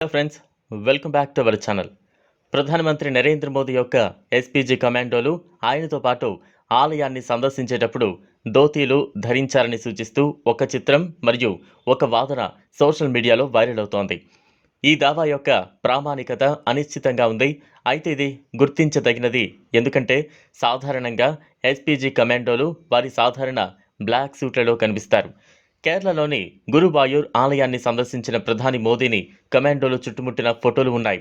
Hello friends welcome back to our channel ప్రధానమంత్రి నరేంద్ర మోదీ యొక్క SPG కమాండోలు ఆయనతో పాటు ఆలయాన్ని సందర్శించేటప్పుడు ధోతీలు ధరించారని సూచిస్తూ ఒక చిత్రం మరియు ఒక వాదన సోషల్ మీడియాలో వైరల్ అవుతోంది. ఈ దావా యొక్క ప్రామాణికత అనిశ్చితంగా ఉంది. అయితే ఇది గుర్తించదగినది ఎందుకంటే సాధారణంగా ఎస్పీజీ కమాండోలు వారి సాధారణ బ్లాక్ సూట్లలో కనిపిస్తారు. కేరళలోని గురువాయూర్ ఆలయాన్ని సందర్శించిన ప్రధాని మోదీని కమాండోలు చుట్టుముట్టిన ఫోటోలు ఉన్నాయి.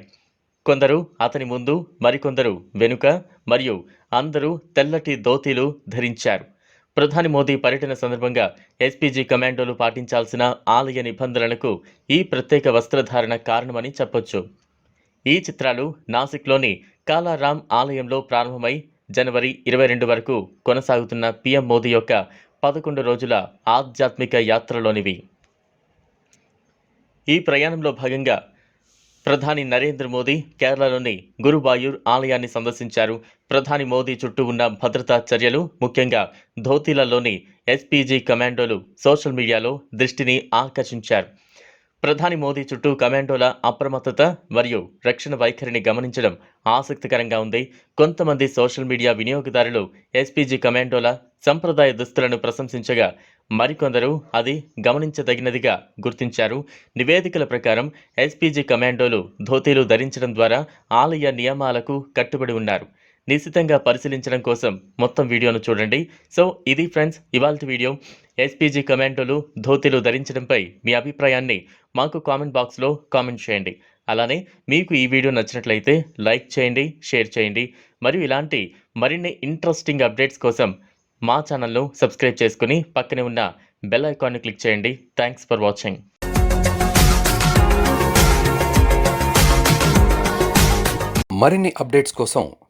కొందరు అతని ముందు మరికొందరు వెనుక మరియు అందరూ తెల్లటి ధోతీలు ధరించారు. ప్రధాని మోదీ పర్యటన సందర్భంగా ఎస్పీజీ కమాండోలు పాటించాల్సిన ఆలయ నిబంధనలకు ఈ ప్రత్యేక వస్త్రధారణ కారణమని చెప్పొచ్చు. ఈ చిత్రాలు నాసిక్లోని కాలారాం ఆలయంలో ప్రారంభమై జనవరి ఇరవై రెండు వరకు కొనసాగుతున్న పీఎం మోదీ యొక్క పదకొండు రోజుల ఆధ్యాత్మిక యాత్రలోనివి. ఈ ప్రయాణంలో భాగంగా ప్రధాని నరేంద్ర మోదీ కేరళలోని గురువాయూర్ ఆలయాన్ని సందర్శించారు. ప్రధాని మోదీ చుట్టూ ఉన్న భద్రతా చర్యలు ముఖ్యంగా ధోతీలలోని ఎస్పీజీ కమాండోలు సోషల్ మీడియాలో దృష్టిని ఆకర్షించారు. ప్రధాని మోదీ చుట్టూ కమాండోల అప్రమత్తత మరియు రక్షణ వైఖరిని గమనించడం ఆసక్తికరంగా ఉంది. కొంతమంది సోషల్ మీడియా వినియోగదారులు ఎస్పీజీ కమాండోల సంప్రదాయ దుస్తులను ప్రశంసించగా మరికొందరు అది గమనించదగినదిగా గుర్తించారు. నివేదికల ప్రకారం ఎస్పీజీ కమాండోలు ధోతీలు ధరించడం ద్వారా ఆలయ నియమాలకు కట్టుబడి ఉన్నారు. నిశితంగా పరిశీలించడం కోసం మొత్తం వీడియోను చూడండి. సో ఇది ఫ్రెండ్స్ ఇవాళ వీడియో. ఎస్పీజీ కమాండోలు ధోతీలు ధరించడంపై మీ అభిప్రాయాన్ని మాకు కామెంట్ బాక్స్లో కామెంట్ చేయండి. అలానే మీకు ఈ వీడియో నచ్చినట్లయితే లైక్ చేయండి షేర్ చేయండి. మరియు ఇలాంటి మరిన్ని ఇంట్రెస్టింగ్ అప్డేట్స్ కోసం మా ఛానల్ను సబ్స్క్రైబ్ చేసుకుని పక్కనే ఉన్న బెల్ ఐకాన్ని క్లిక్ చేయండి. Thanks for watching. మరిన్ని అప్డేట్స్ కోసం